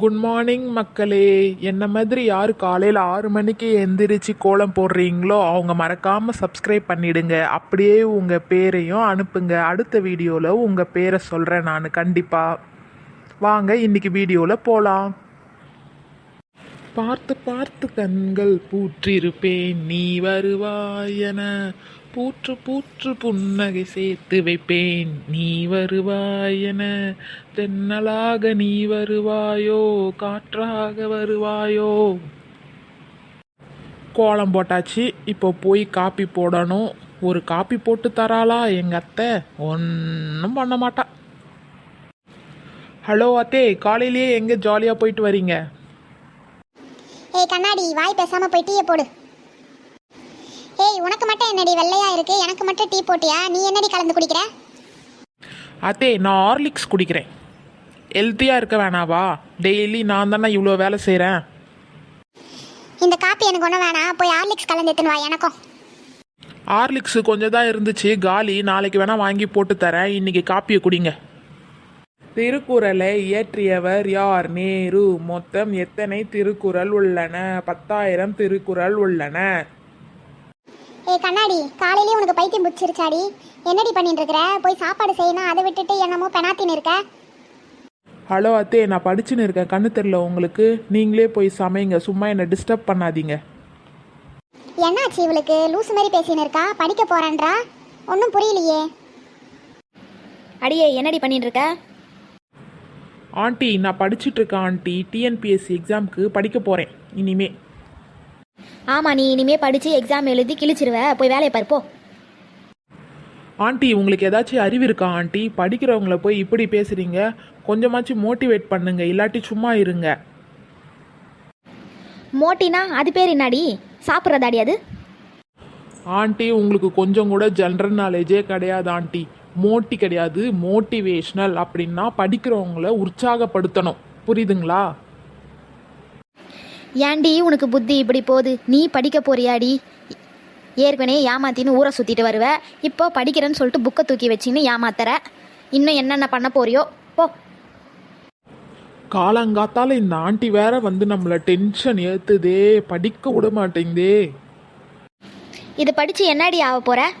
Good morning மக்களே. என்ன மாதிரி யார் காலையில் ஆறு மணிக்கு எந்திரிச்சு கோலம் போடுறீங்களோ அவங்க மறக்காமல் சப்ஸ்கிரைப் பண்ணிடுங்க. அப்படியே உங்கள் பேரையும் அனுப்புங்க. அடுத்த வீடியோவில் உங்கள் பேரை சொல்கிறேன் நான். கண்டிப்பாக வாங்க இன்னைக்கு வீடியோவில் போகலாம் பார்த்து பார்த்து கண்கள் பூற்றிருப்பேன். நீ வருவாயன பூற்று பூற்று புன்னகை சேர்த்து வைப்பேன். நீ வருவாயென தென்னலாக நீ வருவாயோ காற்றாக வருவாயோ? கோலம் போட்டாச்சு. இப்போ போய் காப்பி போடணும். ஒரு காப்பி போட்டு தராளா எங்கள் அத்தை? ஒன்றும் பண்ண மாட்டா. ஹலோ அத்தே காலையிலேயே எங்கே ஜாலியாக போயிட்டு வரீங்க? ஏய் கண்ணாடி வாய் பேசாம போய் டீயை போடு. உனக்கு மட்டும் என்னடி வெள்ளையா இருக்கு? எனக்கு மட்டும் டீ போட்டியா? நீ என்னடி கலந்து குடிக்கிற? அத்தே நான் ஹார்லிக்ஸ் குடிக்கிறேன். ஹெல்த்தியாக இருக்க வேணாவா? டெய்லி நான் தானே இவ்வளோ வேலை செய்கிறேன் இந்த காப்பி எனக்கு ஒன்றும் வேணாம். போய் ஹார்லிக்ஸ் கலந்து எடுத்துன்னு வா எனக்கும். ஹார்லிக்ஸ் கொஞ்சம் தான் இருந்துச்சு. காலி நாளைக்கு வேணால் வாங்கி போட்டு தரேன். இன்னைக்கு காப்பியை குடிங்க. திருக்குறளை இயற்றியவர் யார்? நேரு. மொத்தம் எத்தனை திருக்குறள் உள்ளன? பத்தாயிரம் திருக்குறள் உள்ளன. ஏய் கண்ணாடி காலையிலேயே உனக்கு பைத்தியம் பிடிச்சிருச்சாடி. என்னடி பண்ணிட்டு இருக்கிற போய் சாப்பாடு செய்யணும் அதை விட்டுட்டு என்னமோ பெனாத்தின்னு இருக்க? ஹலோ அத்தே நான் படிச்சுன்னு இருக்கேன். கண்ணு தெரில உங்களுக்கு. நீங்களே போய் சமைங்க. சும்மா என்னை டிஸ்டர்ப் பண்ணாதீங்க. என்னாச்சு இவளுக்கு? லூசு மாதிரி பேசின்னு இருக்கா? படிக்க போறேன்றா? ஒன்றும் புரியலையே. அடியே என்னடி பண்ணிட்டு இருக்க ஆண்டி நான் படிச்சுட்டு இருக்கேன் ஆண்டி. டிஎன்பிஎஸ்சி எக்ஸாமுக்கு படிக்க போகிறேன் இனிமே. ஆமா நீ இனிமே படிச்சு எக்ஸாம் எழுதி கிழிச்சிருவ. போய் வேலையை பாரு போ. ஆண்டி உங்களுக்கு ஏதாச்சும் அறிவு இருக்கா ஆண்டி? படிக்கிறவங்கள போய் இப்படி பேசுறீங்க. கொஞ்சமாச்சும் மோட்டிவேட் பண்ணுங்க இல்லாட்டி சும்மா இருங்க. மோட்டினா அது பேர் என்னடி? சாப்பிட்றதாடி அது? ஆண்டி உங்களுக்கு கொஞ்சம் கூட ஜென்ரல் நாலேஜே கிடையாது ஆண்டி. மோட்டி கிடையாது மோட்டிவேஷ்னல் அப்படின்னா படிக்கிறவங்கள உற்சாகப்படுத்தணும். புரியுதுங்களா? ஏன்டி உனக்கு புத்தி இப்படி போகுது? நீ படிக்க போறியாடி? ஏற்கனவே ஏமாத்தின்னு ஊரை சுற்றிட்டு வருவ. இப்போ படிக்கிறேன்னு சொல்லிட்டு புக்கை தூக்கி வச்சின்னு ஏமாத்துற. இன்னும் என்னென்ன பண்ண போறியோ? போ. காலங்காத்தால இந்த ஆண்டி வேற வந்து நம்மள டென்ஷன் ஏத்துதே. படிக்க விட மாட்டேங்குதே. இது படித்து என்னடி ஆக போற?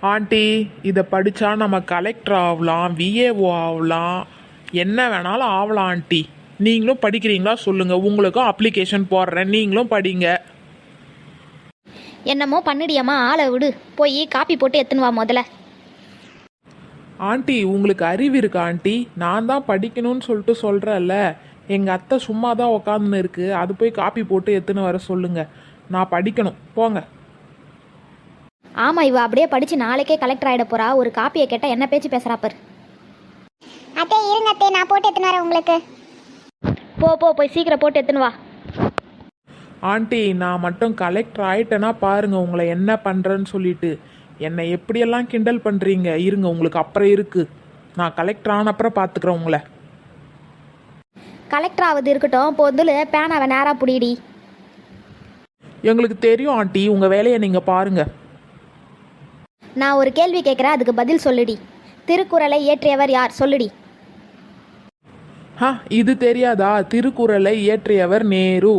ஆண்டி இதை படித்தா நம்ம கலெக்டர் ஆகலாம் விஏஓ ஆகலாம் என்ன வேணாலும் ஆகலாம் ஆண்டி. நீங்களும் படிக்கிறீங்களா சொல்லுங்கள் உங்களுக்கும் அப்ளிகேஷன் போடுறேன். நீங்களும் படிங்க. என்னமோ பண்ணிடியம்மா ஆளை விடு. போய் காப்பி போட்டு எத்துன்னு வா முதல்ல. ஆண்டி உங்களுக்கு அறிவு இருக்கா ஆண்டி? நான் தான் படிக்கணும்னு சொல்லிட்டு சொல்கிறேன்ல எங்கள் அத்தை சும்மா தான் உக்காந்துன்னு இருக்கு. அது போய் காப்பி போட்டு எத்துன்னு வர சொல்லுங்க. நான் படிக்கணும். போங்க. ஆமாம் இவ அப்படியே படித்து நாளைக்கே கலெக்டர் ஆகிட போறா. ஒரு காப்பியை கேட்டால் என்ன பேச்சு பேசுகிறா பாரு. அத்தே இருங்க அத்தே. நான் போட்டு எடுத்துன்னு வரேன் உங்களுக்கு. போ போ போய் சீக்கிரம் போட்டு எத்துன்னு வா. ஆண்டி நான் மட்டும் கலெக்டர் ஆயிட்டேன்னா பாருங்க உங்களை என்ன பண்ணுறேன்னு சொல்லிட்டு. என்னை எப்படியெல்லாம் கிண்டல் பண்ணுறீங்க இருங்க உங்களுக்கு அப்புறம் இருக்கு. நான் கலெக்டர் ஆன அப்புறம் பார்த்துக்குறேன் உங்களை. கலெக்டர் ஆகுது இருக்கட்டும் பொந்துல பேனாவை நேராக புடிடி. எங்களுக்கு தெரியும் ஆண்டி உங்கள் வேலையை நீங்கள் பாருங்க. நான் ஒரு கேள்வி கேட்குறேன் அதுக்கு பதில் சொல்லுடி. திருக்குறளை இயற்றியவர் யார்? சொல்லுடி. ஹா இது தெரியாதா? திருக்குறளை இயற்றியவர் நேரு.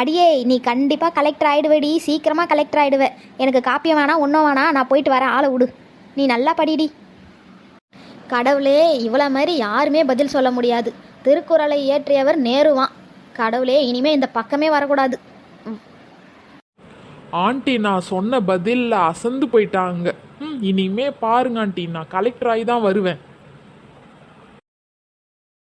அடியே நீ கண்டிப்பாக கலெக்டர் ஆயிடுவடி. சீக்கிரமாக கலெக்டர் ஆயிடுவ. எனக்கு காப்பியம் வேணாம் ஒன்றும் வேணாம். நான் போயிட்டு வரேன் ஆளை விடு. நீ நல்லா படிடி. கடவுளே இவ்வளோ மாதிரி யாருமே பதில் சொல்ல முடியாது. திருக்குறளை இயற்றியவர் நேருவான் கடவுளே இனிமே இந்த பக்கமே வரக்கூடாது. ஆண்டி நான் சொன்ன பதிலில் அசந்து போயிட்டாங்க. ம், இனிமே பாருங்க ஆண்டி. நான் கலெக்டர் ஆகி தான் வருவேன்.